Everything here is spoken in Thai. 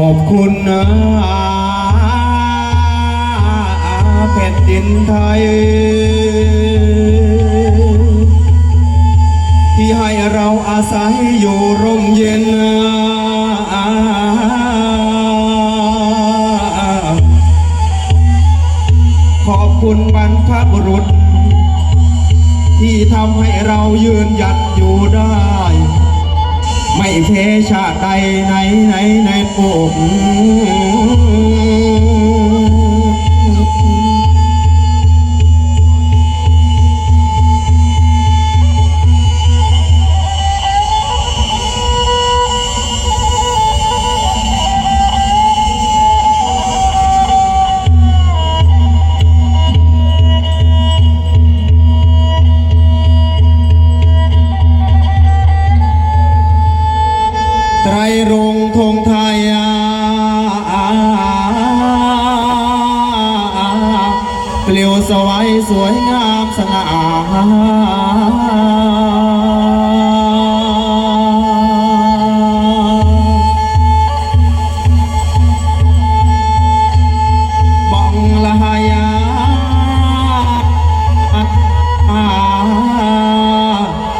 อบคุณนะแผ่นดินไทย ที่ให้เราอาศัยอยู่ร่มเย็น ขอบคุณบรรพบุรุษ ที่ทำให้เรายืนหยัดอยู่ได้ ไม่เพชาติใดไหนไหนในโลก ไตรรงธงไทยเปลี่ยวสวัยสวยงามสง่า